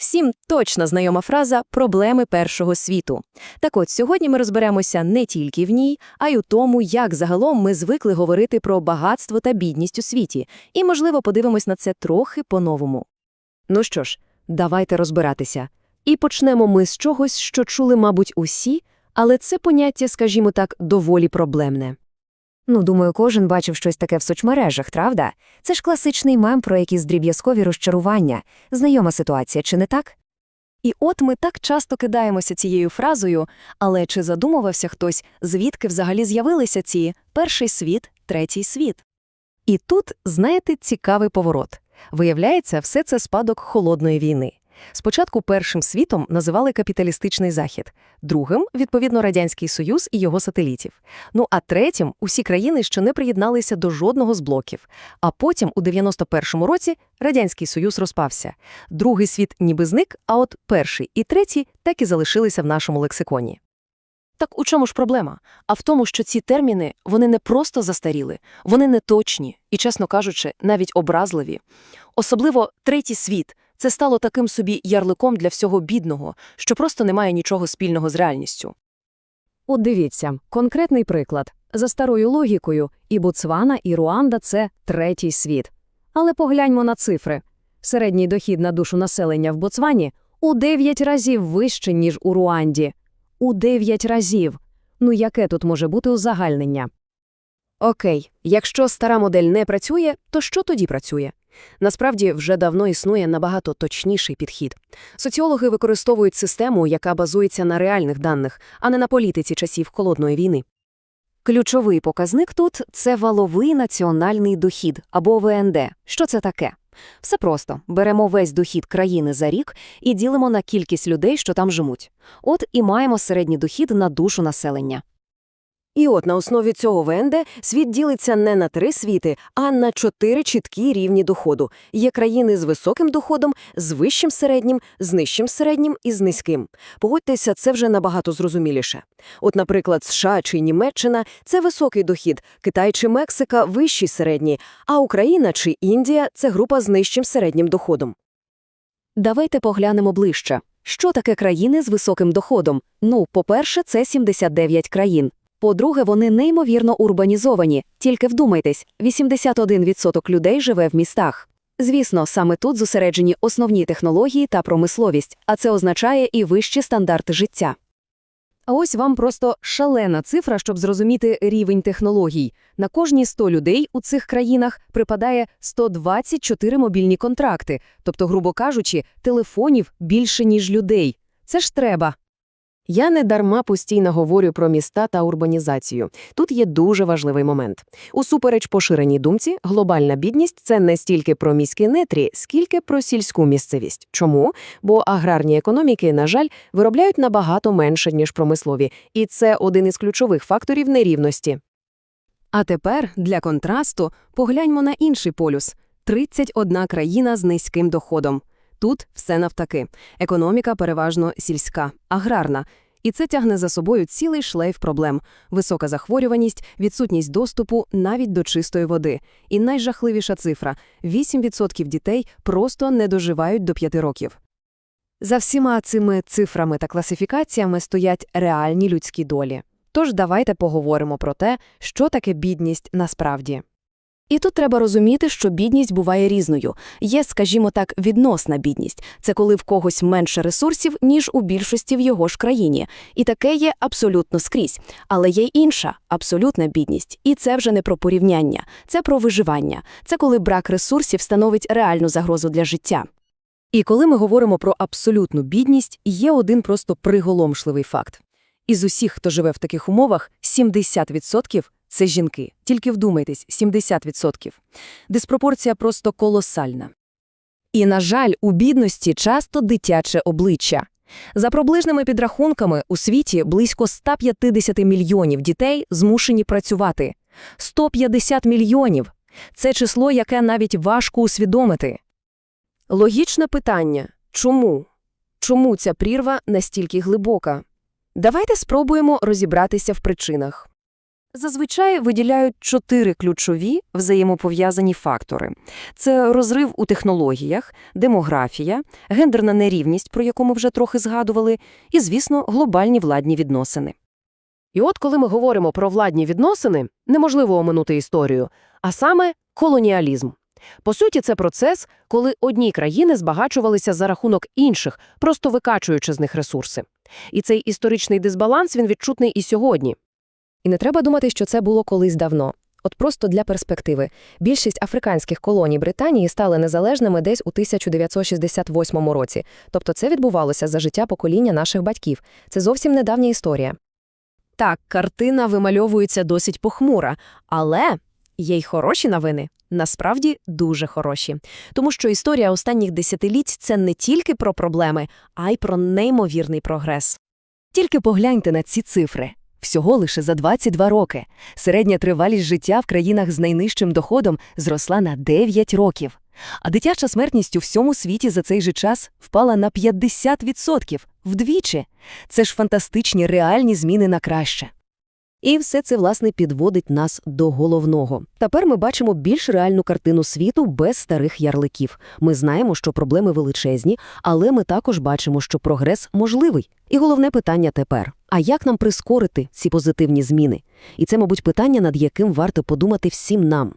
Всім точно знайома фраза проблеми першого світу. Так от сьогодні ми розберемося не тільки в ній, а й у тому, як загалом ми звикли говорити про багатство та бідність у світі, і, можливо, подивимось на це трохи по-новому. Ну що ж, давайте розбиратися. І почнемо ми з чогось, що чули, мабуть, усі, але це поняття, скажімо так, доволі проблемне. Ну, думаю, кожен бачив щось таке в соцмережах, правда? Це ж класичний мем про якісь дріб'язкові розчарування. Знайома ситуація, чи не так? І от ми так часто кидаємося цією фразою, але чи задумувався хтось, звідки взагалі з'явилися ці перший світ, третій світ? І тут, знаєте, цікавий поворот. Виявляється, все це спадок холодної війни. Спочатку першим світом називали капіталістичний захід, другим відповідно радянський союз і його сателітів. Ну а третім усі країни, що не приєдналися до жодного з блоків. А потім, у 91-му році, радянський союз розпався. Другий світ ніби зник, а от перший і третій так і залишилися в нашому лексиконі. Так у чому ж проблема? А в тому, що ці терміни вони не просто застаріли, вони неточні і, чесно кажучи, навіть образливі. Особливо третій світ це стало таким собі ярликом для всього бідного, що просто не має нічого спільного з реальністю. От дивіться, конкретний приклад. За старою логікою, і Ботсвана, і Руанда – це третій світ. Але погляньмо на цифри. Середній дохід на душу населення в Ботсвані у 9 разів вище, ніж у Руанді. У 9 разів. Ну яке тут може бути узагальнення? Окей, якщо стара модель не працює, то що тоді працює? Насправді, вже давно існує набагато точніший підхід. Соціологи використовують систему, яка базується на реальних даних, а не на політиці часів Холодної війни. Ключовий показник тут – це валовий національний дохід, або ВНД. Що це таке? Все просто. Беремо весь дохід країни за рік і ділимо на кількість людей, що там живуть. От і маємо середній дохід на душу населення. І от на основі цього ВНД світ ділиться не на три світи, а на чотири чіткі рівні доходу. Є країни з високим доходом, з вищим середнім, з нижчим середнім і з низьким. Погодьтеся, це вже набагато зрозуміліше. От, наприклад, США чи Німеччина – це високий дохід, Китай чи Мексика – вищий середній, а Україна чи Індія – це група з нижчим середнім доходом. Давайте поглянемо ближче. Що таке країни з високим доходом? Ну, по-перше, це 79 країн. По-друге, вони неймовірно урбанізовані. Тільки вдумайтесь, 81% людей живе в містах. Звісно, саме тут зосереджені основні технології та промисловість, а це означає і вищі стандарти життя. А ось вам просто шалена цифра, щоб зрозуміти рівень технологій. На кожні 100 людей у цих країнах припадає 124 мобільні контракти, тобто, грубо кажучи, телефонів більше, ніж людей. Це ж треба. Я не дарма постійно говорю про міста та урбанізацію. Тут є дуже важливий момент. Усупереч поширеній думці, глобальна бідність – це не стільки про міські нетрі, скільки про сільську місцевість. Чому? Бо аграрні економіки, на жаль, виробляють набагато менше, ніж промислові. І це один із ключових факторів нерівності. А тепер, для контрасту, погляньмо на інший полюс – 31 країна з низьким доходом. Тут все навтаки. Економіка переважно сільська, аграрна. І це тягне за собою цілий шлейф проблем. Висока захворюваність, відсутність доступу навіть до чистої води. І найжахливіша цифра – 8% дітей просто не доживають до 5 років. За всіма цими цифрами та класифікаціями стоять реальні людські долі. Тож давайте поговоримо про те, що таке бідність насправді. І тут треба розуміти, що бідність буває різною. Є, скажімо так, відносна бідність. Це коли в когось менше ресурсів, ніж у більшості в його ж країні. І таке є абсолютно скрізь. Але є інша, абсолютна бідність. І це вже не про порівняння, це про виживання. Це коли брак ресурсів становить реальну загрозу для життя. І коли ми говоримо про абсолютну бідність, є один просто приголомшливий факт. Із усіх, хто живе в таких умовах, 70% – це жінки. Тільки вдумайтесь, 70%. Диспропорція просто колосальна. І, на жаль, у бідності часто дитяче обличчя. За приближними підрахунками, у світі близько 150 мільйонів дітей змушені працювати. 150 мільйонів – це число, яке навіть важко усвідомити. Логічне питання – чому? Чому ця прірва настільки глибока? Давайте спробуємо розібратися в причинах. Зазвичай виділяють чотири ключові взаємопов'язані фактори. Це розрив у технологіях, демографія, гендерна нерівність, про яку ми вже трохи згадували, і, звісно, глобальні владні відносини. І от коли ми говоримо про владні відносини, неможливо оминути історію, а саме колоніалізм. По суті, це процес, коли одні країни збагачувалися за рахунок інших, просто викачуючи з них ресурси. І цей історичний дисбаланс він відчутний і сьогодні. І не треба думати, що це було колись давно. От просто для перспективи. Більшість африканських колоній Британії стали незалежними десь у 1968 році. Тобто це відбувалося за життя покоління наших батьків. Це зовсім недавня історія. Так, картина вимальовується досить похмура, але є й хороші новини. Насправді дуже хороші. Тому що історія останніх десятиліть – це не тільки про проблеми, а й про неймовірний прогрес. Тільки погляньте на ці цифри. Всього лише за 22 роки. Середня тривалість життя в країнах з найнижчим доходом зросла на 9 років. А дитяча смертність у всьому світі за цей же час впала на 50%, вдвічі. Це ж фантастичні реальні зміни на краще. І все це, власне, підводить нас до головного. Тепер ми бачимо більш реальну картину світу без старих ярликів. Ми знаємо, що проблеми величезні, але ми також бачимо, що прогрес можливий. І головне питання тепер – а як нам прискорити ці позитивні зміни? І це, мабуть, питання, над яким варто подумати всім нам.